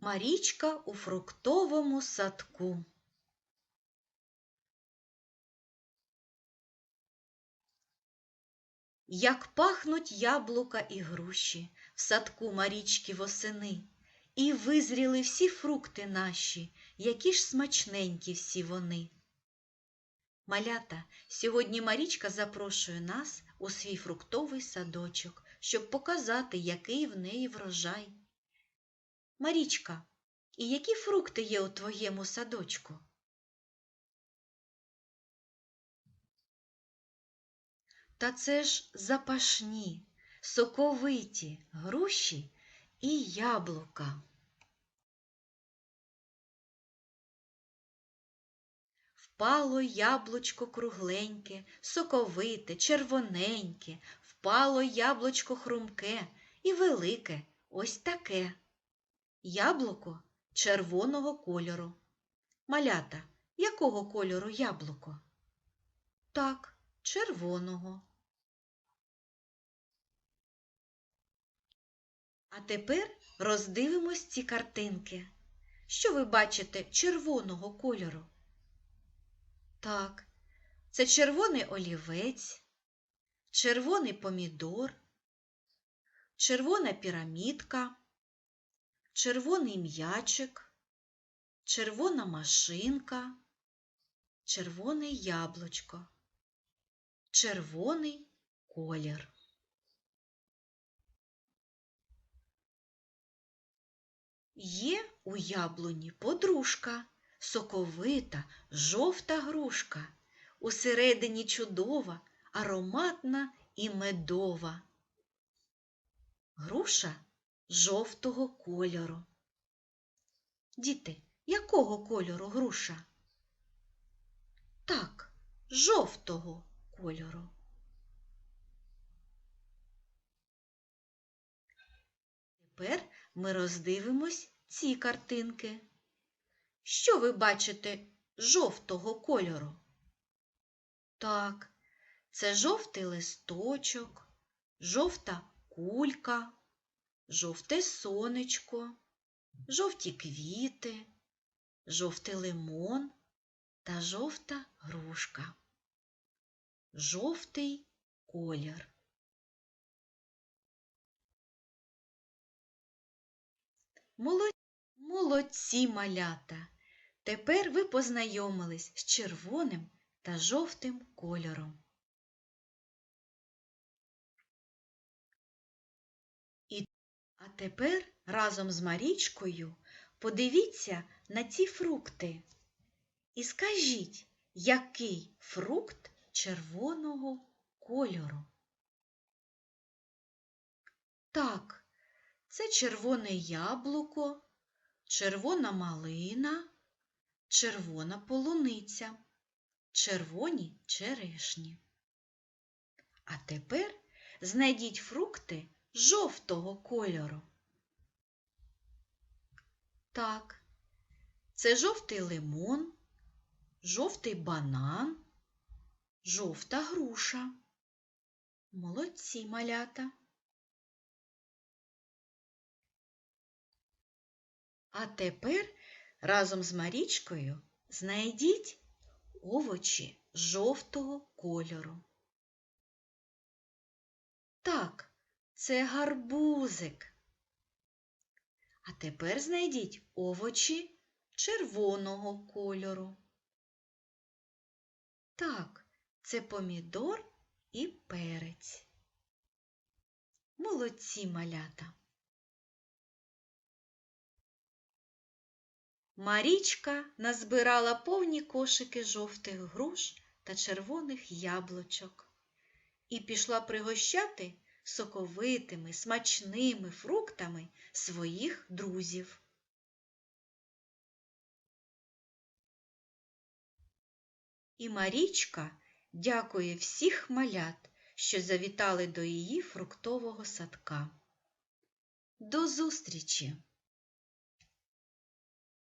Марічка у фруктовому садку. Як пахнуть яблука і груші в садку Марічки восени, і визріли всі фрукти наші, які ж смачненькі всі вони. Малята, сьогодні Марічка запрошує нас у свій фруктовий садочок, щоб показати, який в неї врожай. Марічка, і які фрукти є у твоєму садочку? Та це ж запашні, соковиті груші і яблука. Впало яблучко кругленьке, соковите, червоненьке, впало яблучко хрумке і велике, ось таке. Яблуко червоного кольору. Малята, якого кольору яблуко? Так, червоного. А тепер роздивимось ці картинки. Що ви бачите червоного кольору? Так, це червоний олівець, червоний помідор, червона пірамідка, червоний м'ячик, червона машинка, червоне яблучко, червоний колір. Є у яблуні подружка, соковита, жовта грушка, усередині чудова, ароматна і медова. Груша жовтого кольору. Діти, якого кольору груша? Так, жовтого кольору. Тепер ми роздивимось ці картинки. Що ви бачите жовтого кольору? Так, це жовтий листочок, жовта кулька, жовте сонечко, жовті квіти, жовтий лимон та жовта грушка. Жовтий колір. Молодці малята! Тепер ви познайомились з червоним та жовтим кольором. А тепер разом з Марічкою подивіться на ці фрукти і скажіть, який фрукт червоного кольору? Так, це червоне яблуко, червона малина, червона полуниця, червоні черешні. А тепер знайдіть фрукти жовтого кольору. Так, це жовтий лимон, жовтий банан, жовта груша. Молодці малята. А тепер разом з Марічкою знайдіть овочі жовтого кольору. Так, це гарбузик. А тепер знайдіть овочі червоного кольору. Так, це помідор і перець. Молодці малята. Марічка назбирала повні кошики жовтих груш та червоних яблучок і пішла пригощати соковитими, смачними фруктами своїх друзів. І Марічка дякує всіх малят, що завітали до її фруктового садка. До зустрічі!